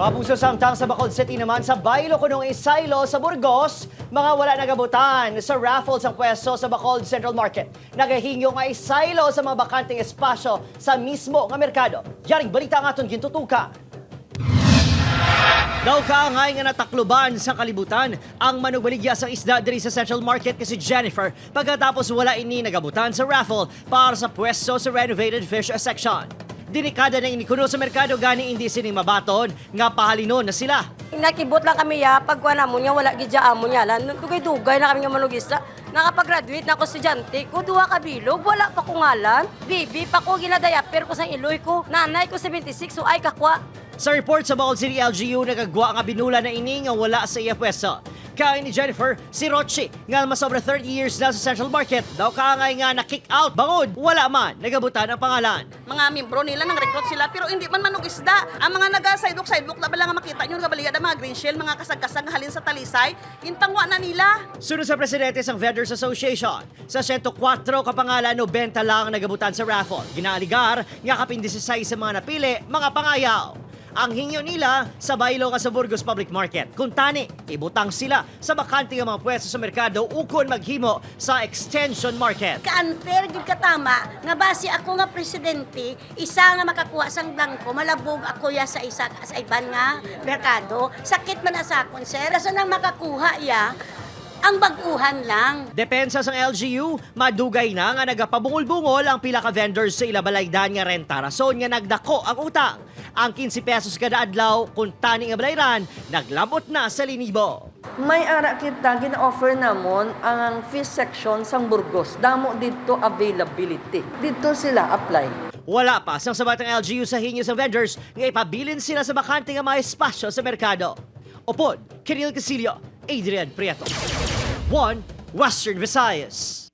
Mapuso samtang sa Bacol City naman sa Bailo Kunong Isaylo sa Burgos, mga wala nagabutan sa raffles ang pwesto sa Bacol Central Market. Nagahingyo nga Isaylo sa mga bakanteng espasyo sa mismo nga merkado. Yaring balita nga itong gintutuka. Daw ka ngay nga natakluban sa kalibutan ang manugbaligya sa isda diri sa Central Market kasi Jennifer pagkatapos wala ini nagabutan sa raffle para sa pwesto sa renovated fish section. Delikada na inikuno sa merkado gani hindi sining mabaton nga pahalinon na sila. Nakibot lang kami ya, pagkuha na mo niya, wala gidya mo niya. Lan, dugay-dugay na kami nga manugista. Nakapag-graduate na ako estudyante ko, duha ka bilog, wala pa ko ngalan. Bibi, pa ko ginadayaper ko sa iloy ko. Nanay ko 76, so ay kakwa. Sa report sa Bacol City LGU, nagagwa nga binula na ini nga wala sa iya pwesto. Kain ni Jennifer, si Rochi, nga mas sobra 30 years na sa Central Market, daw kaangay nga na-kick out. Bangod, wala man, nagabutan ang pangalan. mga membro nila nang recruit sila pero hindi man manog isda ang mga naga sidewalk sidewalk na bala nga makita nyo nagabaligad ang mga green shell mga kasag-kasag nga halin sa talisay intangwa na nila Sunod sa presidente sang Vendors Association, sa 104 kapangalan no benta lang ang nagabutan sa raffle. Ginaaligar nga kapin 16 sa mga napili, mga pangayaw. Ang hingyo nila sa baylo nga sa Burgos Public Market. Kung tani, ibutang sila sa bakante nga mga pwesto sa merkado ukon maghimo sa Extension Market. ka-unfair gid katama nga base ako nga presidente isa nga makakuha sang blanco malabog ako ya sa isa sa iban nga merkado sakit man sa akon sir rason nang makakuha ya ang baguhan lang Depensa sang LGU, madugay na nga nagapabungol-bungol ang pila ka vendors sa ilabalaydan nga renta. Rason nga nagdako ang utang. Ang 15 pesos kada adlaw kung tani nga balayran, naglabot na sa linibo. May ara kita gina-offer namon ang fish section sang Burgos. Damo dito availability. Dito sila apply. Wala pa sang sabat ng LGU sa hinyo sa vendors nga ipabilin sila sa bakante nga mga espasyo sa merkado. Upod, Kiril Casilio, Adrian Prieto. One, Western Visayas.